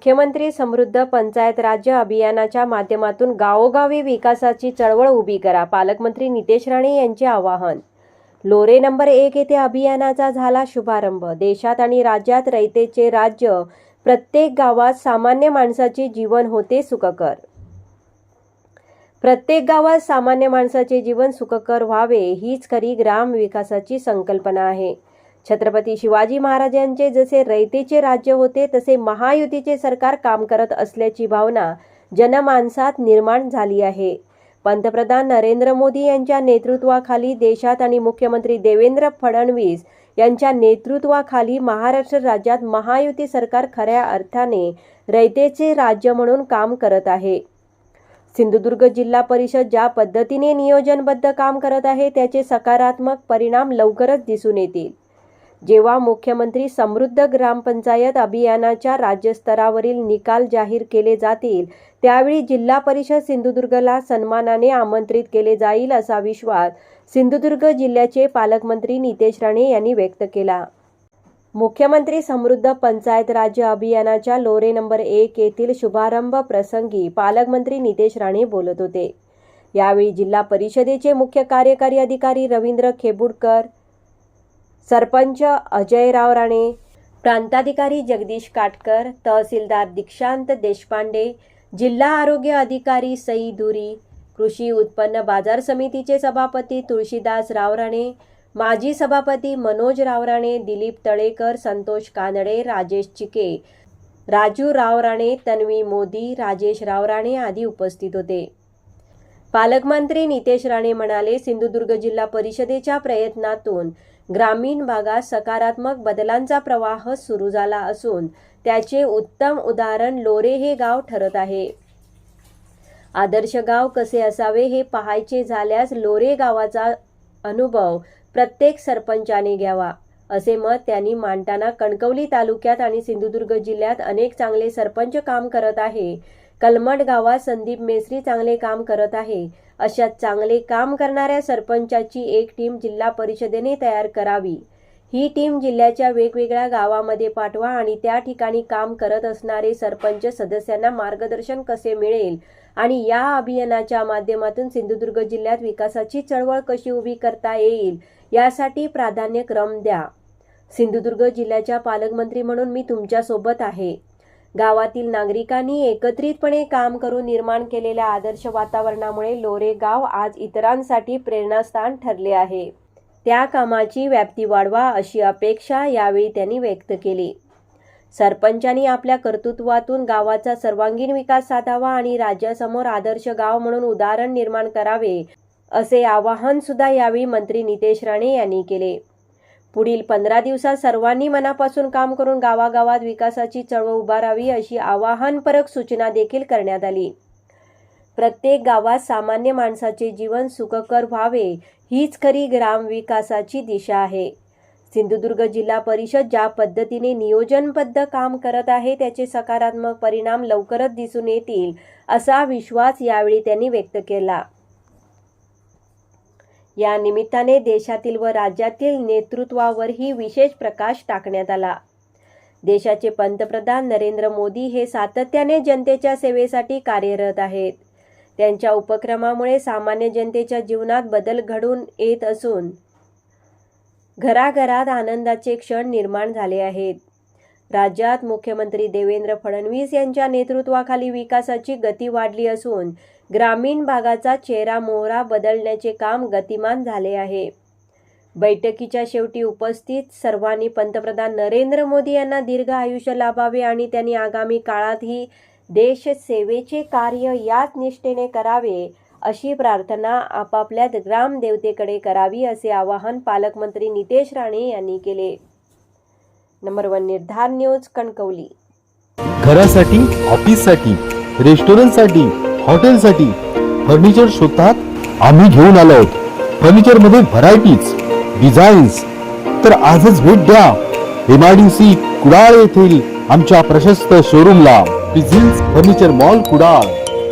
मुख्यमंत्री समृद्ध पंचायत राज्य अभियानाच्या माध्यमातून गावोगावी विकासाची चळवळ उभी करा पालकमंत्री नितेश राणे यांचे आवाहन. लोरे नंबर एक येथे अभियानाचा झाला शुभारंभ. देशात आणि राज्यात रयतेचे राज्य प्रत्येक गावात सामान्य माणसाचे जीवन होते सुखकर. प्रत्येक गावात सामान्य माणसाचे जीवन सुखकर व्हावे हीच खरी ग्राम विकासाची संकल्पना आहे. छत्रपती शिवाजी महाराजांचे जसे रयतेचे राज्य होते तसे महायुतीचे सरकार काम करत असल्याची भावना जनमानसात निर्माण झाली आहे. पंतप्रधान नरेंद्र मोदी यांच्या नेतृत्वाखाली देशात आणि मुख्यमंत्री देवेंद्र फडणवीस यांच्या नेतृत्वाखाली महाराष्ट्र राज्यात महायुती सरकार खऱ्या अर्थाने रयतेचे राज्य म्हणून काम करत आहे. सिंधुदुर्ग जिल्हा परिषद ज्या पद्धतीने नियोजनबद्ध काम करत आहे त्याचे सकारात्मक परिणाम लवकरच दिसून येतील. जेव्हा मुख्यमंत्री समृद्ध ग्रामपंचायत अभियानाच्या राज्यस्तरावरील निकाल जाहीर केले जातील त्यावेळी जिल्हा परिषद सिंधुदुर्गला सन्मानाने आमंत्रित केले जाईल असा विश्वास सिंधुदुर्ग जिल्ह्याचे पालकमंत्री नितेश राणे यांनी व्यक्त केला. मुख्यमंत्री समृद्ध पंचायत राज्य अभियानाच्या लोरे नंबर एक येथील शुभारंभ प्रसंगी पालकमंत्री नितेश राणे बोलत होते. यावेळी जिल्हा परिषदेचे मुख्य कार्यकारी अधिकारी रवींद्र खेबुडकर सरपंच अजयराव राणे प्रांताधिकारी जगदीश काटकर तहसीलदार दीक्षांत देशपांडे जिल्हा आरोग्य अधिकारी सई धुरी कृषी उत्पन्न बाजार समितीचे सभापती तुळशीदास रावराणे माजी सभापती मनोज रावराणे दिलीप तळेकर संतोष कानडे राजेश चिके राजू रावराणे तन्वी मोदी राजेश रावराणे आदी उपस्थित होते. पालकमंत्री नितेश राणे म्हणाले सिंधुदुर्ग जिल्हा परिषदेच्या प्रयत्नातून ग्रामीण भागात सकारात्मक बदलांचा प्रवाह सुरू झाला असून त्याचे उत्तम उदाहरण लोरे हे गाव ठरत आहे. आदर्श गाव कसे असावे हे पाहायचे झाल्यास लोरे गावाचा अनुभव प्रत्येक सरपंचाने घ्यावा असे मत त्यांनी मांडताना कणकवली तालुक्यात आणि सिंधुदुर्ग जिल्ह्यात अनेक चांगले सरपंच काम करत आहे. कलमड गावात संदीप मेसरी चांगले काम करत आहे. अशा चांगले काम करणाऱ्या सरपंचाची एक टीम जिल्हा परिषदेने तयार करावी. ही टीम जिल्ह्याच्या वेगवेगळ्या गावामध्ये पाठवा आणि त्या ठिकाणी काम करत असणारे सरपंच सदस्यांना मार्गदर्शन कसे मिळेल आणि या अभियानाच्या माध्यमातून सिंधुदुर्ग जिल्ह्यात विकासाची चळवळ कशी उभी करता येईल यासाठी प्राधान्यक्रम द्या. सिंधुदुर्ग जिल्ह्याच्या पालकमंत्री म्हणून मी तुमच्यासोबत आहे. गावातील नागरिकांनी एकत्रितपणे काम करून निर्माण केलेल्या आदर्श वातावरणामुळे लोरे गाव आज इतरांसाठी प्रेरणास्थान ठरले आहे. त्या कामाची व्याप्ती वाढवा अशी अपेक्षा यावेळी त्यांनी व्यक्त केली. सरपंचांनी आपल्या कर्तृत्वातून गावाचा सर्वांगीण विकास साधावा आणि राज्यासमोर आदर्श गाव म्हणून उदाहरण निर्माण करावे असे आवाहन सुद्धा यावेळी मंत्री नितेश राणे यांनी केले. पुढील पंधरा दिवसात सर्वांनी मनापासून काम करून गावागावात विकासाची चळवळ उभारावी अशी आवाहनपरक सूचना देखील करण्यात आली. प्रत्येक गावात सामान्य माणसाचे जीवन सुखकर व्हावे हीच खरी ग्राम विकासाची दिशा आहे. सिंधुदुर्ग जिल्हा परिषद ज्या पद्धतीने नियोजनबद्ध काम करत आहे त्याचे सकारात्मक परिणाम लवकरच दिसून येतील असा विश्वास यावेळी त्यांनी व्यक्त केला. या निमित्ताने देशातील व राज्यातील नेतृत्वावरही विशेष प्रकाश टाकण्यात आला. देशाचे पंतप्रधान नरेंद्र मोदी हे सातत्याने जनतेच्या सेवेसाठी कार्यरत आहेत. त्यांच्या उपक्रमामुळे सामान्य जनतेच्या जीवनात बदल घडून येत असून घराघरात आनंदाचे क्षण निर्माण झाले आहेत. राज्यात मुख्यमंत्री देवेंद्र फडणवीस यांच्या नेतृत्वाखाली विकासाची गती वाढली असून ग्रामीण भागाचा चेहरा मोहरा बदलण्याचे काम गतिमान झाले आहे. बैठकीच्या शेवटी उपस्थित सर्वांनी पंतप्रधान नरेंद्र मोदी यांना दीर्घ आयुष्य लाभावे आणि त्यांनी आगामी काळातही देश सेवेचे कार्य याच निष्ठेने करावे अशी प्रार्थना आपापल्या ग्रामदेवतेकडे करावी असे आवाहन पालकमंत्री नितेश राणे यांनी केले. नंबर वन निर्धार न्यूज कणकवली. घरासाठी ऑफिससाठी रेस्टॉरंटसाठी हॉटेलसाठी फर्निचर शोधतात आम्ही घेऊन आलो आहोत. फर्निचरमध्ये व्हरायटीज डिझाईन्स. तर आजच भेट द्या. एमआयडीसी कुडाळ येथील आमच्या प्रशस्त शोरूमला. Business furniture mall Kudal.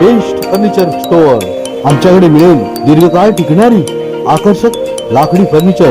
Best furniture store आमच्याकडे मिळेल दीर्घकाळ टिकणारी आकर्षक लाकडी फर्निचर.